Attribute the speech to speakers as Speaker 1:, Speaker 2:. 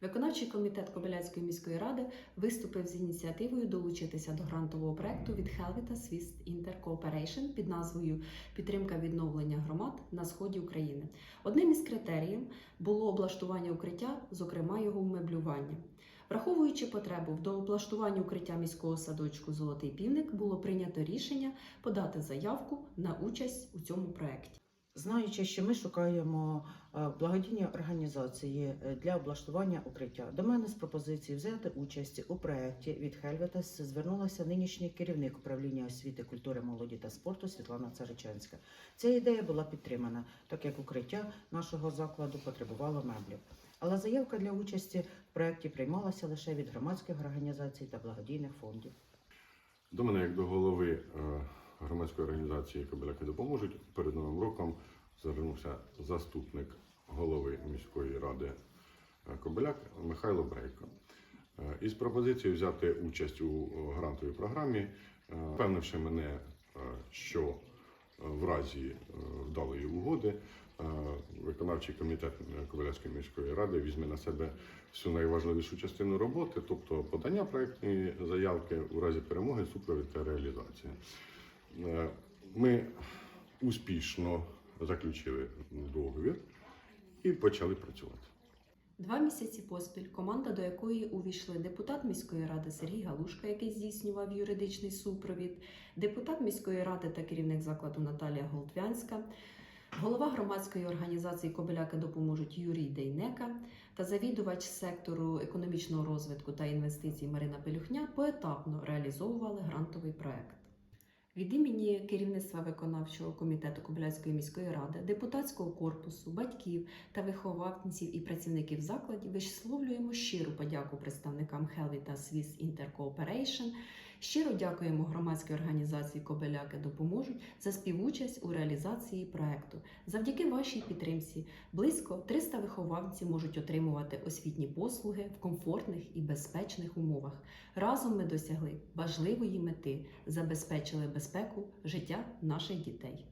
Speaker 1: Виконавчий комітет Кобиляцької міської ради виступив з ініціативою долучитися до грантового проекту від Helvita Swiss Inter під назвою Підтримка відновлення громад на сході України. Одним із критеріїв було облаштування укриття, зокрема його умеблювання. Враховуючи потребу в дооблаштуванні укриття міського садочку Золотий півник, було прийнято рішення подати заявку на участь у цьому проєкті.
Speaker 2: Знаючи, що ми шукаємо е, благодійні організації е, для облаштування укриття, до мене з пропозицією взяти участь у проєкті від Хельветес звернулася нинішній керівник управління освіти, культури, молоді та спорту Світлана Царичанська. Ця ідея була підтримана, так як укриття нашого закладу потребувало меблів. Але заявка для участі в проєкті приймалася лише від громадських організацій та благодійних фондів.
Speaker 3: До мене, як до голови е, громадської організації Кобиляки допоможуть, перед новим роком звернувся заступник голови міської ради е, Кобиляк Михайло Брейко. Е, Із пропозицією взяти участь у е, грантовій програмі, впевнивши мене, що в разі вдалої угоди виконавчий комітет Кобиляцької міської ради візьме на себе всю найважливішу частину роботи, тобто подання проектної заявки у разі перемоги, супровід та реалізація. Е, Ми успішно заключили договір і почали працювати.
Speaker 1: Два місяці поспіль команда, до якої увійшли депутат міської ради Сергій Галушка, який здійснював юридичний супровід, депутат міської ради та керівник закладу Наталія Голдвянська, голова громадської організації Кобиляки допоможуть Юрій Дейнека та завідувач сектору економічного розвитку та інвестицій Марина Пелюхня поетапно реалізовували грантовий проект. Від імені керівництва виконавчого комітету Кобиляцької міської ради, депутатського корпусу, батьків та вихованців і працівників закладів висловлюємо щиру подяку представникам Helvita Swiss Inter Cooperation. Щиро дякуємо громадській організації Кобеляки допоможуть за співучасть у реалізації проекту. Завдяки вашій підтримці близько 300 вихованців можуть отримувати освітні послуги в комфортних і безпечних умовах. Разом ми досягли важливої мети, забезпечили безпеку життя наших дітей.